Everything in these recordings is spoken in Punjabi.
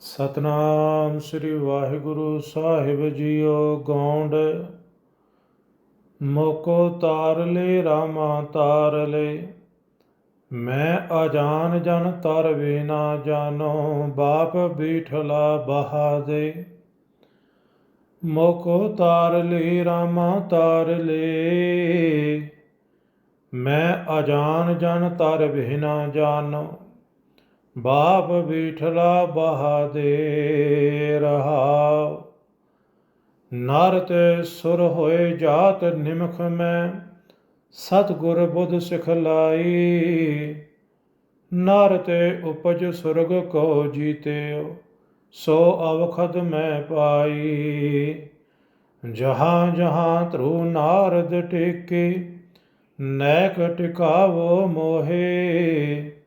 ਸਤਨਾਮ ਸ੍ਰੀ ਵਾਹਿਗੁਰੂ ਸਾਹਿਬ ਜੀਓ ਗੌਂਡ। ਮੋਕੋ ਤਾਰ ਲੈ, ਰਾਮਾ ਤਾਰ ਲੈ। ਮੈਂ ਅਜਾਨ ਜਨ ਤਰ ਵੀ ਨਾ ਜਾਣੋ ਬਾਪ ਬੀਠਲਾ ਬਹਾ ਦੇ। ਮੋਕੋ ਤਾਰ ਲੈ, ਰਾਮਾ ਤਾਰ ਲੈ। ਮੈਂ ਅਜਾਨ ਜਨ ਤਰ ਵੀ ਨਾ ਜਾਣੋ ਬਾਪ ਬੀਠਲਾ ਬਹਾਦੇ ਰਹਾ ਨਰ ਤੇ ਸੁਰ ਹੋਏ ਜਾਤ ਨਿਮਖ ਮੈਂ, ਸਤਿਗੁਰ ਬੁੱਧ ਸਿਖਲਾਈ ਨਰ ਤੇ ਉਪਜ ਸੁਰਗ ਕੋ ਜੀਤਿਓ, ਸੋ ਅਵਖਦ ਮੈਂ ਪਾਈ। ਜਹਾਂ ਜਹਾਂ ਤਰੂ ਨਾਰਦ ਟੇਕੇ, ਨੈਕ ਟਿਕਾਵੋ ਮੋਹੇ।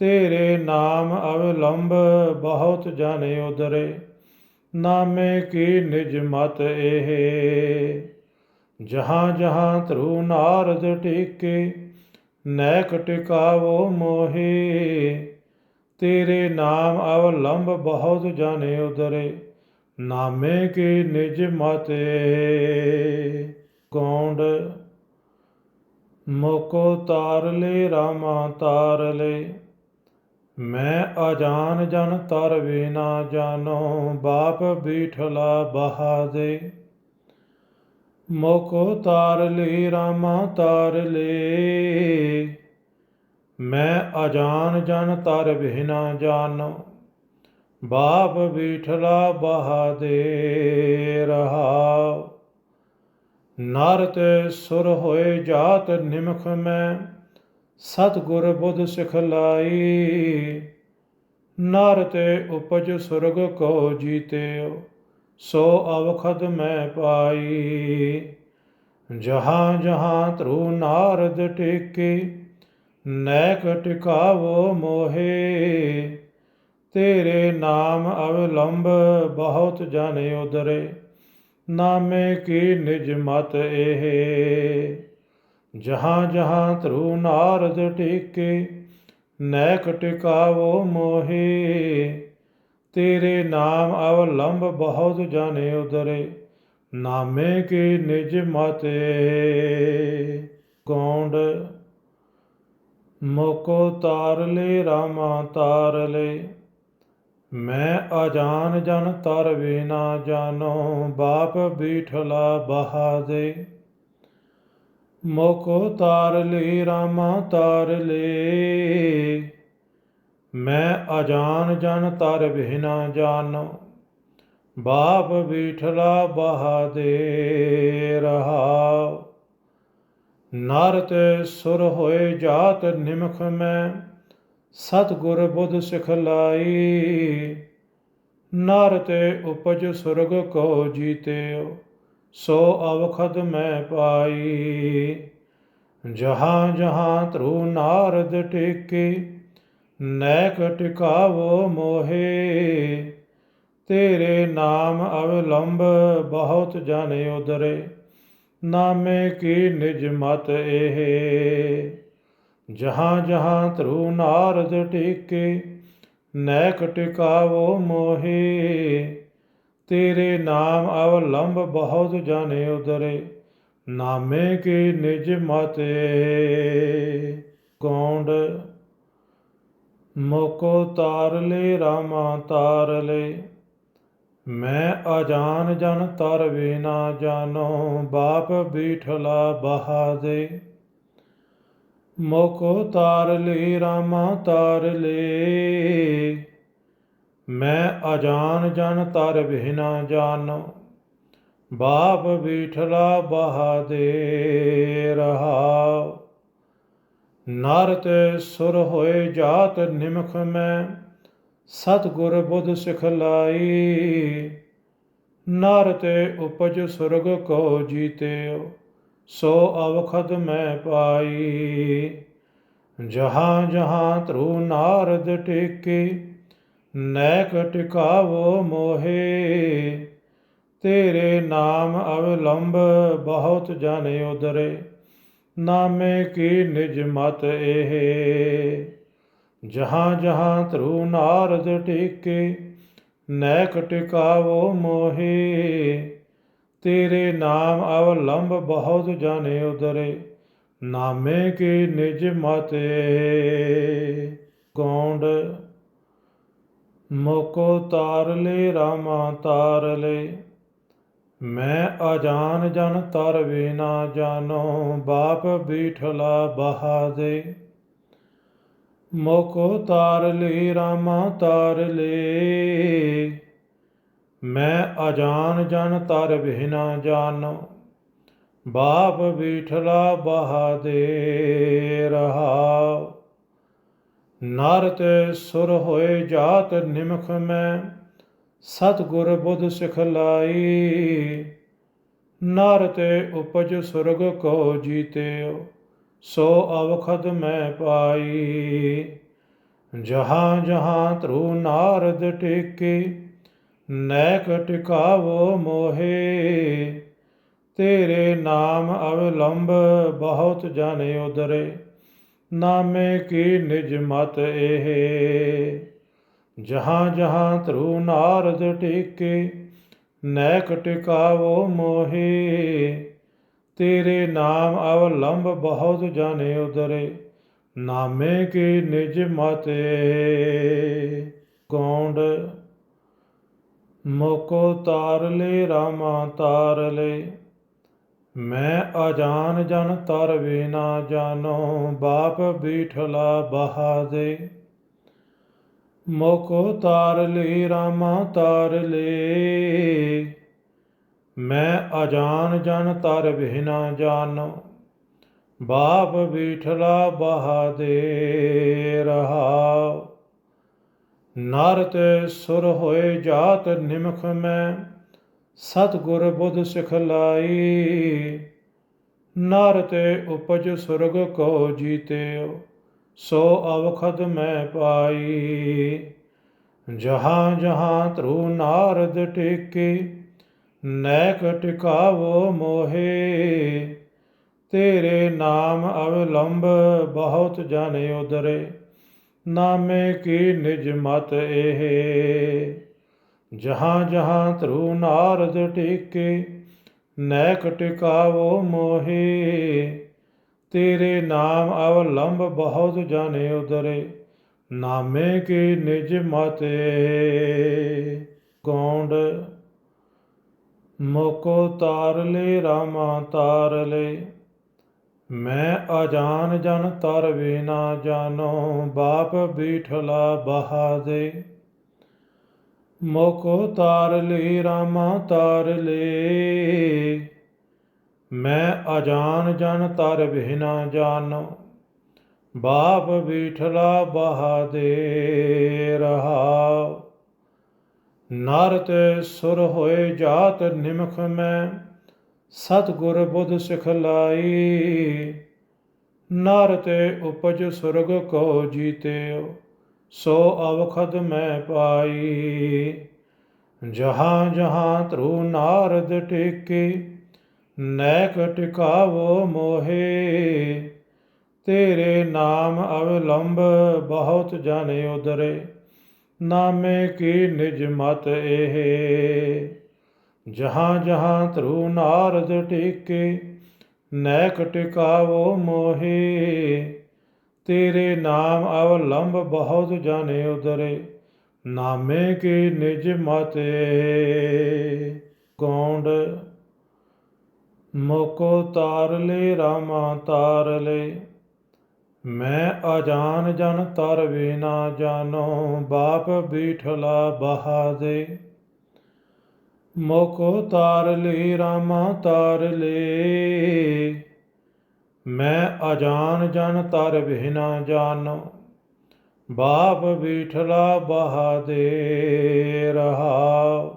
ਤੇਰੇ ਨਾਮ ਅਵਲੰਬ ਬਹੁਤ ਜਾਣੇ ਉਦਰੇ ਨਾਮੇ ਕੀ ਨਿਜ ਮਤ ਇਹ? ਜਹਾਂ ਜਹਾਂ ਤਰੂ ਨਾਰਦ ਟੇਕੇ, ਨੈਕ ਟਿਕਾਵੋ ਮੋਹੇ, ਤੇਰੇ ਨਾਮ ਅਵਲੰਬ ਬਹੁਤ ਜਾਣੇ ਉਦਰੇ ਨਾਮੇ ਕੀ ਨਿਜ ਮਤੇ ਗੌਂਡ ਮੋਕੋ ਤਾਰ ਲੈ ਰਾਮਾ ਤਾਰ ਲੈ ਮੈਂ ਅਜਾਨ ਜਨ ਤਰ ਵੀ ਨਾ ਜਾਣੋ, ਬਾਪ ਬੀਠਲਾ ਬਹਾ ਦੇ ਮੋਕੋ ਤਾਰ ਲਈ ਰਾਮਾ ਤਾਰ ਲੈ। ਮੈਂ ਅਜਾਨ ਜਨ ਤਰ ਵੀ ਨਾ ਜਾਣੋ, ਬਾਪ ਬੀਠਲਾ ਬਹਾ ਦੇ ਰਹਾ ਨਰ ਤੇ ਸੁਰ ਹੋਏ ਜਾਤ ਨਿਮਖ ਮੈਂ ਸਤਿਗੁਰ ਬੁੱਧ ਸਿਖਲਾਈ ਨਰ ਤੇ ਉਪਜ ਸੁਰਗ ਕੋ ਜੀਤਿਓ, ਸੋ ਅਵਖਦ ਮੈਂ ਪਾਈ। ਜਹਾਂ ਜਹਾਂ ਤਰੂ ਨਾਰਦ ਟੇਕੇ, ਨੈਕ ਟਿਕਾਵੋ ਮੋਹੇ। ਤੇਰੇ ਨਾਮ ਅਵਲੰਬ ਬਹੁਤ ਜਾਣੇ ਉਦਰੇ, ਨਾਮੇ ਕੀ ਨਿਜ ਮਤ ਇਹ। ਜਹਾਂ ਜਹਾਂ ਧਰੂ ਨਾਰਦ ਟੇਕੇ, ਨੈਕ ਟਿਕਾਵੋ ਮੋਹੇ। ਤੇਰੇ ਨਾਮ ਅਵਲੰਬ ਬਹੁਤ ਜਾਣੇ ਉਦਰੇ ਨਾਮੇ ਕੇ ਨਿਜ ਮਤੇ। ਗੌਂਡ, ਮੋਕੋ ਤਾਰ ਲੈ ਰਾਮਾ ਤਾਰ ਲੈ ਮੈਂ ਅਜਾਨ ਜਨ, ਤਰ ਵੀ ਨਾ ਜਾਣੋ, ਬਾਪ ਬੀਠਲਾ ਬਹਾ ਦੇ ਮੋਕੋ ਤਾਰ ਲਈ ਰਾਮਾ ਤਾਰ ਲੈ। ਮੈਂ ਅਜਾਨ ਜਨ ਤਰ ਵੀ ਨਾ ਬਾਪ ਬੀਠਲਾ ਬਹਾ ਦੇ ਰਹਾ ਨਰ ਤੇ ਸੁਰ ਹੋਏ ਜਾਤ ਨਿਮਖ ਮੈਂ। ਸਤਿਗੁਰ ਬੁੱਧ ਸਿਖਲਾਈ ਨਰ ਤੇ ਉਪਜ ਸੁਰਗ ਕੋ ਜੀਤਿਓ। ਸੋ ਅਵਖਦ ਮੈਂ ਪਾਈ ਜਹਾਂ ਜਹਾਂ ਤਰੂ ਨਾਰਦ ਟੇਕੇ ਨੈਕ ਟਿਕਾਵੋ ਮੋਹੇ ਤੇਰੇ ਨਾਮ ਅਵਲੰਬ ਬਹੁਤ ਜਾਣੇ ਉਦਰੇ ਨਾਮੇ ਕੀ ਨਿਜ ਮਤ ਇਹ ਜਹਾਂ ਜਹਾਂ ਤਰੂ ਨਾਰਦ ਟੇਕੇ ਨੈਕ ਟਿਕਾਵੋ ਮੋਹੇ ਤੇਰੇ ਨਾਮ ਅਵਲੰਬ ਬਹੁਤ ਜਾਣੇ ਉਦਰੇ ਨਾਮੇ ਕੀ ਨਿਜ ਮਤੇ। ਗੌਂਡ ਮੋਕੋ ਤਾਰ ਲੈ, ਰਾਮਾ ਤਾਰ ਲੈ। ਮੈਂ ਅਜਾਨ ਜਨ ਤਰ ਵੀ ਨਾ ਜਾਣੋ, ਬਾਪ ਬੀਠਲਾ ਬਹਾ ਦੇ ਮੋਕੋ ਤਾਰਲੀ ਰਾਮਾ ਤਾਰ ਲੈ। ਮੈਂ ਅਜਾਨ ਜਨ ਤਰ ਬਿਨਾ ਨਾ ਬਾਪ ਬੀਠਲਾ ਬਹਾ ਦੇ ਰਹਾ। ਨਰ ਤੇ ਸੁਰ ਹੋਏ ਜਾਤ ਨਿਮਖ ਮੈਂ, ਸਤਿਗੁਰ ਬੁੱਧ ਸਿਖਲਾਈ ਨਰ ਤੇ ਉਪਜ ਸੁਰਗ ਕੋ ਜੀਤਿਓ, ਸੋ ਅਵਖਦ ਮੈਂ ਪਾਈ। ਜਹਾਂ ਜਹਾਂ ਤਰੂ ਨਾਰਦ ਟੇਕੇ ਨੈਕ ਟਿਕਾਵੋ ਮੋਹੇ, ਤੇਰੇ ਨਾਮ ਅਵਲੰਬ ਬਹੁਤ ਜਾਣੇ ਉਦਰੇ, ਨਾਮੇ ਕੀ ਨਿਜ ਮਤ ਇਹ? ਜਹਾਂ ਜਹਾਂ ਤਰੂ ਨਾਰਦ ਟੇਕੇ ਨੈਕ ਟਿਕਾਵੋ ਮੋਹੇ, ਤੇਰੇ ਨਾਮ ਅਵਲੰਬ ਬਹੁਤ ਜਾਣੇ ਉਦਰੇ, ਨਾਮੇ ਕੀ ਨਿਜ ਮਤੇ ਗੌਂਡ ਮੋਕੋ ਤਾਰ ਲੈ ਰਾਮਾ ਤਾਰ ਮੈਂ ਅਜਾਨ ਜਨ ਤਰ ਵੀ ਨਾ ਜਾਣੋ ਬਾਪ ਬੀਠਲਾ ਬਹਾਦੇ। ਮੋਕੋ ਤਾਰ ਲੈ ਰਾਮਾ ਤਾਰ ਮੈਂ ਅਜਾਨ ਜਨ ਤਰ ਵੀ ਨਾ ਜਾਣੋ ਬਾਪ ਬੀਠਲਾ ਬਹਾਦੇ ਰਹਾ ਨਰ ਤੇ ਸੁਰ ਹੋਏ ਜਾਤ ਨਿਮਖ ਮੈਂ, ਸਤਿਗੁਰ ਬੁੱਧ ਸਿਖਲਾਈ ਨਰ ਤੇ ਉਪਜ ਸੁਰਗ ਕੋ ਜੀਤਿਓ, ਸੋ ਅਵਖਦ ਮੈਂ ਪਾਈ। ਜਹਾਂ ਜਹਾਂ ਤਰੂ ਨਾਰਦ ਟੇਕੇ, ਨੈਕ ਟਿਕਾਵੋ ਮੋਹੇ। ਤੇਰੇ ਨਾਮ ਅਵਲੰਬ ਬਹੁਤ ਜਾਣੇ ਉਦਰੇ ਨਾਮੇ ਕੀ ਨਿਜ ਮਤ ਇਹ? ਜਹਾਂ ਜਹਾਂ ਧਰੂ ਨਾਰਦ ਟੇਕੇ, ਨੈਕ ਟਿਕਾਵੋ ਮੋਹੇ। ਤੇਰੇ ਨਾਮ ਅਵਲੰਬ ਬਹੁਤ ਜਾਣੇ ਉਦਰੇ, ਨਾਮੇ ਕੀ ਨਿਜ ਮਤੇ ਗੌਂਡ ਮੋਕੋ ਤਾਰ ਲੈ ਰਾਮਾ ਤਾਰ ਲੈ ਮੈਂ ਅਜਾਨ ਜਨ ਤਰ ਵੀ ਨਾ ਜਾਣੋ, ਬਾਪ ਬੀਠਲਾ ਬਹਾਦੇ। ਮੋਕੋ ਤਾਰ ਲਈ ਰਾਮਾ ਤਾਰ ਲੇ। ਮੈਂ ਅਜਾਨ ਜਨ ਤਰ ਵੀ ਨਾ ਜਾਣੋ, ਬਾਪ ਬੀਠਲਾ ਬਹਾਦੇ ਰਹਾ ਨਰ ਤੇ ਸੁਰ ਹੋਏ ਜਾਤ ਨਿਮਖ ਮੈਂ ਸਤਿਗੁਰ ਬੁੱਧ ਸਿਖਲਾਈ, ਨਰ ਤੇ ਉਪਜ ਸੁਰਗ ਕੋ ਜੀਤਿਓ, ਸੋ ਅਵਖਦ ਮੈਂ ਪਾਈ। ਜਹਾਂ ਜਹਾਂ ਧਰੂ ਨਾਰਦ ਟੇਕੇ, ਨੈਕ ਟਿਕਾਵੋ ਮੋਹੇ। ਤੇਰੇ ਨਾਮ ਅਵਲੰਬ ਬਹੁਤ ਜਾਣੇ ਉਦਰੇ ਨਾਮੇ ਕੀ ਨਿਜ ਮਤ ਇਹ। ਜਹਾਂ ਜਹਾਂ ਧਰੂ ਨਾਰਦ ਟੇਕੇ, ਨੈਕ ਟਿਕਾਵੋ ਮੋਹੇ। ਤੇਰੇ ਨਾਮ ਅਵਲੰਬ ਬਹੁਤ ਜਾਣੇ ਉਦਰੇ ਨਾਮੇ ਕੀ ਨਿਜ ਮਤੇ। ਗੌਂਡ, ਮੋਕੋ ਤਾਰ ਲੈ ਰਾਮਾ ਤਾਰ ਲੈ ਮੈਂ ਅਜਾਨ ਜਨ, ਤਰ ਵੀ ਨਾ ਜਾਣੋ, ਬਾਪ ਬੀਠਲਾ ਬਹਾਦੇ। ਮੋਕੋ ਤਾਰ ਲਈ ਰਾਮਾ ਤਾਰ ਲੈ। ਮੈਂ ਅਜਾਨ ਜਨ ਤਰ ਵੀ ਨਾ ਬਾਪ ਬੀਠਲਾ ਬਹਾਦੇ ਰਹਾ ਨਰ ਤੇ ਸੁਰ ਹੋਏ ਜਾਤ ਨਿਮਖ ਮੈਂ, ਸਤਿਗੁਰ ਬੁੱਧ ਸਿਖਲਾਈ ਨਰ ਤੇ ਉਪਜ ਸੁਰਗ ਕੋ ਜੀਤਿਓ। ਸੋ ਅਵਖਦ ਮੈਂ ਪਾਈ ਜਹਾਂ ਜਹਾਂ ਧਰੂ ਨਾਰਦ ਟੇਕੇ ਨੈਕ ਟਿਕਾਵੋ ਮੋਹੇ ਤੇਰੇ ਨਾਮ ਅਵਲੰਬ ਬਹੁਤ ਜਾਣੇ ਉਦਰੇ ਨਾਮੇ ਕੀ ਨਿਜ ਮਤ ਇਹ ਜਹਾਂ ਜਹਾਂ ਧਰੂ ਨਾਰਦ ਟੇਕੇ ਨੈਕ ਟਿਕਾਵੋ ਮੋਹੇ ਤੇਰੇ ਨਾਮ ਅਵਲੰਬ ਬਹੁਤ ਜਾਣੇ ਉਦਰੇ ਨਾਮੇ ਕੀ ਨਿਜ ਮਤੇ। ਗੌਂਡ ਮੋਕੋ ਤਾਰ ਲੈ, ਰਾਮਾ ਤਾਰ ਲੈ। ਮੈਂ ਅਜਾਨ ਜਨ ਤਰ ਵੀ ਨਾ ਜਾਣੋ, ਬਾਪ ਬੀਠਲਾ ਬਹਾਦੇ। ਮੋਕੋ ਤਾਰ ਲਈ ਰਾਮਾ ਤਾਰ ਲੈ। ਮੈਂ ਅਜਾਨ ਜਨ ਤਰ ਵੀ ਨਾ ਬਾਪ ਬੀਠਲਾ ਬਹਾਦੇ ਰਹਾ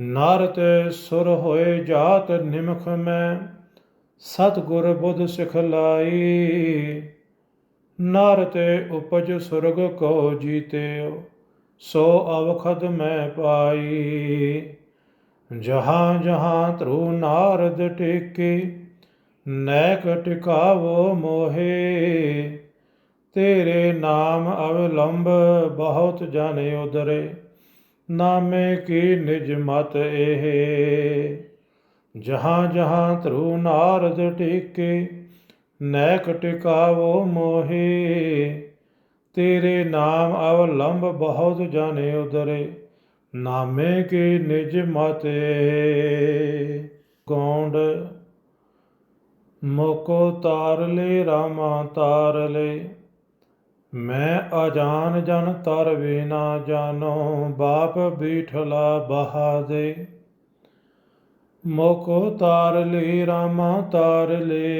ਨਰ ਤੇ ਸੁਰ ਹੋਏ ਜਾਤ ਨਿਮਖ ਮੈਂ, ਸਤਿਗੁਰ ਬੁੱਧ ਸਿਖਲਾਈ ਨਰ ਤੇ ਉਪਜ ਸੁਰਗ ਕੋ ਜੀਤਿਓ, ਸੋ ਅਵਖਦ ਮੈਂ ਪਾਈ। ਜਹਾਂ ਜਹਾਂ ਤਰੂ ਨਾਰਦ ਟੇਕੇ ਨੈਕ ਟਿਕਾਵੋ ਮੋਹੇ, ਤੇਰੇ ਨਾਮ ਅਵਲੰਬ ਬਹੁਤ ਜਾਣੇ ਉਦਰੇ, ਨਾਮੇ ਕੀ ਨਿਜ ਮਤ ਇਹ? ਜਹਾਂ ਜਹਾਂ ਧਰੂ ਨਾਰਦ ਟੇਕੇ ਨੈਕ ਟਿਕਾਵੋ ਮੋਹੇ, ਤੇਰੇ ਨਾਮ ਅਵਲੰਬ ਬਹੁਤ ਜਾਣੇ ਉਦਰੇ, ਨਾਮੇ ਕੀ ਨਿਜ ਮਤੇ ਗੌਂਡ ਮੋਕੋ ਤਾਰ ਲੈ, ਰਾਮਾ ਤਾਰ ਲੈ। ਮੈਂ ਅਜਾਨ ਜਨ, ਤਰ ਵੀ ਨਾ ਜਾਨੋ, ਬਾਪ ਬੀਠਲਾ ਬਹਾਦੇ। ਮੋਕੋ ਤਾਰ ਲੈ, ਰਾਮਾ ਤਾਰ ਲੈ।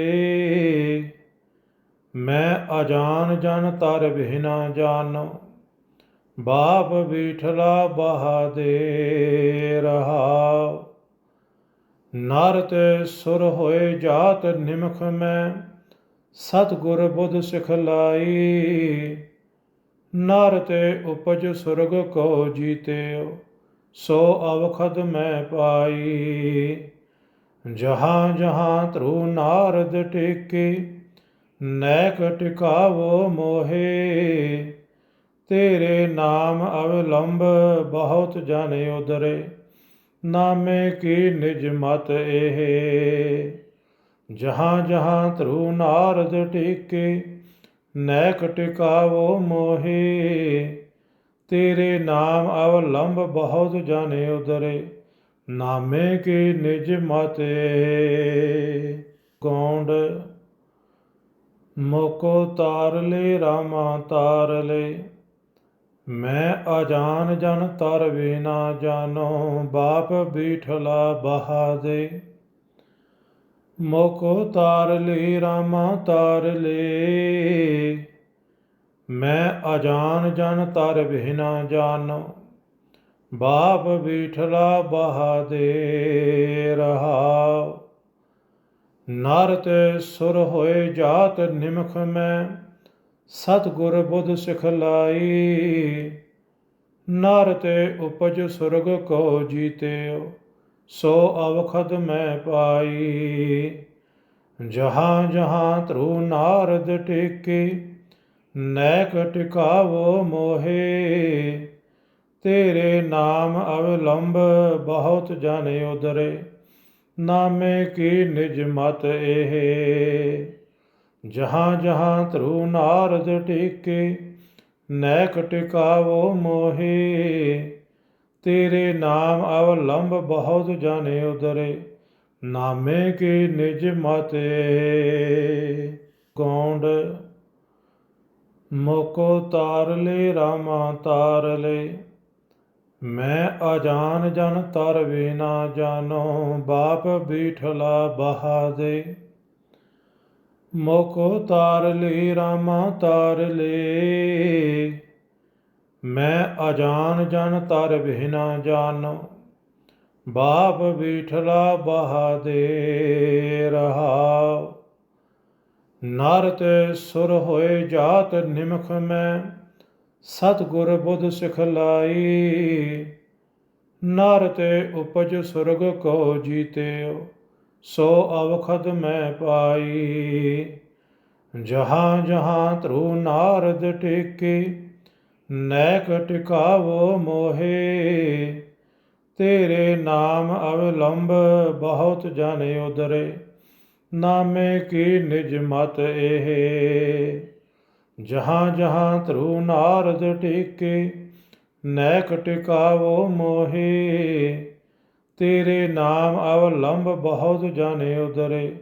ਮੈਂ ਅਜਾਨ ਜਨ, ਤਰ ਵੀ ਨਾ ਜਾਨੋ, ਬਾਪ ਬੀਠਲਾ ਬਹਾਦੇ ਰਹਾ ਨਰ ਤੇ ਸੁਰ ਹੋਏ ਜਾਤ ਨਿਮਖ ਮੈਂ, ਸਤਿਗੁਰ ਬੁੱਧ ਸਿਖਲਾਈ ਨਰ ਤੇ ਉਪਜ ਸੁਰਗ ਕੋ ਜੀਤਿਓ, ਸੋ ਅਵਖਦ ਮੈਂ ਪਾਈ। ਜਹਾਂ ਜਹਾਂ ਤਰੂ ਨਾਰਦ ਟੇਕੇ, ਨੈਕ ਟਿਕਾਵੋ ਮੋਹੇ। ਤੇਰੇ ਨਾਮ ਅਵਲੰਬ ਬਹੁਤ ਜਾਣੇ ਉਦਰੇ ਨਾਮੇ ਕੀ ਨਿਜ ਮਤ ਇਹ? ਜਹਾਂ ਜਹਾਂ ਧਰੂ ਨਾਰਦ ਟੇਕੇ, ਨੈਕ ਟਿਕਾਵੋ ਮੋਹੇ। ਤੇਰੇ ਨਾਮ ਅਵਲੰਬ ਬਹੁਤ ਜਾਣੇ ਉਦਰੇ ਨਾਮੇ ਕੀ ਨਿਜ ਮਤੇ ਗੌਂਡ ਮੋਕੋ ਤਾਰ ਲੈ ਰਾਮਾ ਤਾਰ ਲੈ ਮੈਂ ਅਜਾਨ ਜਨ ਤਰ ਵੀ ਨਾ ਜਾਨੋ ਬਾਪ ਬੀਠਲਾ ਬਹਾਦੇ। ਮੋਕੋ ਤਾਰ ਲਈ ਰਾਮਾ ਤਾਰ ਲੇ। ਮੈਂ ਅਜਾਨ ਜਨ ਤਰ ਵੀ ਨਾ ਜਾਨੋ ਬਾਪ ਬੀਠਲਾ ਬਹਾਦੇ ਰਹਾ ਨਰ ਤੇ ਸੁਰ ਹੋਏ ਜਾਤ ਨਿਮਖ ਮੈਂ ਸਤਿਗੁਰ ਬੁੱਧ ਸਿਖ ਲਾਈ ਨਰ ਤੇ ਉਪਜ ਸੁਰਗ ਕੋ ਜੀਤਿਓ, ਸੋ ਅਵਖਦ ਮੈਂ ਪਾਈ। ਜਹਾਂ ਜਹਾਂ ਤਰੂ ਨਾਰਦ ਟੇਕੇ, ਨੈਕ ਟਿਕਾਵੋ ਮੋਹੇ। ਤੇਰੇ ਨਾਮ ਅਵਲੰਬ ਬਹੁਤ ਜਾਣੇ ਉਦਰੇ ਨਾਮੇ ਕੀ ਨਿਜ ਮਤ ਇਹ। ਜਹਾਂ ਜਹਾਂ ਧਰੂ ਨਾਰਦ ਟੇਕੇ, ਨੈਕ ਟਿਕਾਵੋ ਮੋਹੇ। ਤੇਰੇ ਨਾਮ ਅਵਲੰਬ ਬਹੁਤ ਜਾਣੇ ਉਦਰੇ ਨਾਮੇ ਕੀ ਨਿਜ ਮਤੇ। ਗੌਂਡ, ਮੋਕੋ ਤਾਰ ਲੈ ਰਾਮਾ ਤਾਰ ਲੈ ਮੈਂ ਅਜਾਨ ਜਨ, ਤਰ ਵੀ ਨਾ ਜਾਨੋ ਬਾਪ ਬੀਠਲਾ ਬਹਾਦੇ। ਮੋਕੋ ਤਾਰ ਲੈ, ਰਾਮਾ ਤਾਰ ਲੇ। ਮੈਂ ਅਜਾਨ ਜਨ ਤਰ ਵੀ ਨਾ ਜਾਨੋ। ਬਾਪ ਬੀਠਲਾ ਬਹਾਦੇ ਰਹਾ। ਨਰ ਤੇ ਸੁਰ ਹੋਏ ਜਾਤ ਨਿਮਖ ਮੈਂ, ਸਤਿਗੁਰ ਬੁੱਧ ਸਿਖਲਾਈ ਨਰ ਤੇ ਉਪਜ ਸੁਰਗ ਕੋ ਜੀਤਿਓ। ਸੋ ਅਵਖਦ ਮੈਂ ਪਾਈ ਜਹਾਂ ਜਹਾਂ ਧਰੂ ਨਾਰਦ ਟੇਕੇ ਨੈਕ ਟਿਕਾਵੋ ਮੋਹੇ ਤੇਰੇ ਨਾਮ ਅਵਲੰਬ ਬਹੁਤ ਜਾਣੇ ਉਦਰੇ ਨਾਮੇ ਕੀ ਨਿਜ ਮਤ ਇਹ ਜਹਾਂ ਜਹਾਂ ਧਰੂ ਨਾਰਦ ਟੇਕੇ ਨੈਕ ਟਿਕਾਵੋ ਮੋਹੇ ਤੇਰੇ ਨਾਮ ਅਵਲੰਬ ਬਹੁਤ ਜਾਣੇ ਉਦਰੇ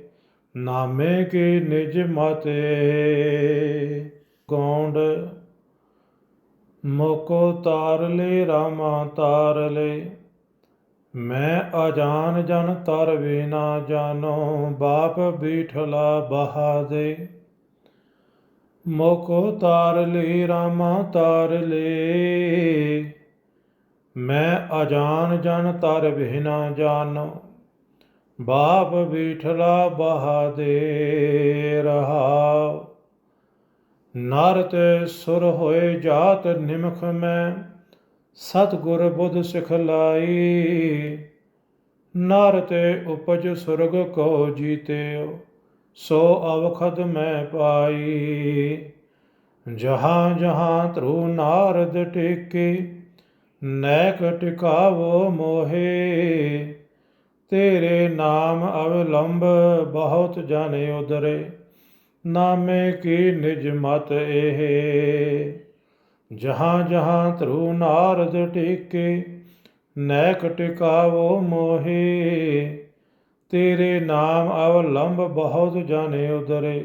ਨਾਮੇ ਕੀ ਨਿਜ ਮਤੇ। ਗੌਂਡ, ਮੋਕੋ ਤਾਰ ਲੈ ਰਾਮਾ ਤਾਰ ਲੈ ਮੈਂ ਅਜਾਨ ਜਨ ਤਰ ਵੀ ਨਾ ਜਾਨੋ ਬਾਪ ਬੀਠਲਾ ਬਹਾਦੇ। ਮੋਕੋ ਤਾਰ ਲਈ ਰਾਮਾ ਤਾਰ ਲੈ ਮੈਂ ਅਜਾਨ ਜਨ ਤਰ ਵੀ ਨਾ ਬਾਪ ਬੀਠਲਾ ਬਹਾਦੇ ਰਹਾ ਨਰ ਤੇ ਸੁਰ ਹੋਏ ਜਾਤ ਨਿਮਖ ਮੈਂ, ਸਤਿਗੁਰ ਬੁੱਧ ਸਿਖਲਾਈ ਨਰ ਤੇ ਉਪਜ ਸੁਰਗ ਕੋ ਜੀਤਿਓ, ਸੋ ਅਵਖਦ ਮੈਂ ਪਾਈ। ਜਹਾਂ ਜਹਾਂ ਤਰੂ ਨਾਰਦ ਟੇਕੇ ਨੈਕ ਟਿਕਾਵੋ ਮੋਹੇ, ਤੇਰੇ ਨਾਮ ਅਵਲੰਬ ਬਹੁਤ ਜਨ ਉਦਰੇ ਨਾਮੇ ਕੀ ਨਿਜ ਮਤ ਇਹ? ਜਹਾਂ ਜਹਾਂ ਧਰੂ ਨਾਰਦ ਟੇਕੇ, ਨੈਕ ਟਿਕਾਵੋ ਮੋਹੇ, ਤੇਰੇ ਨਾਮ ਅਵਲੰਬ ਬਹੁਤ ਜਾਣੇ ਉਦਰੇ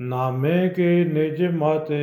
ਨਾਮੇ ਕੀ ਨਿਜ ਮਤੇ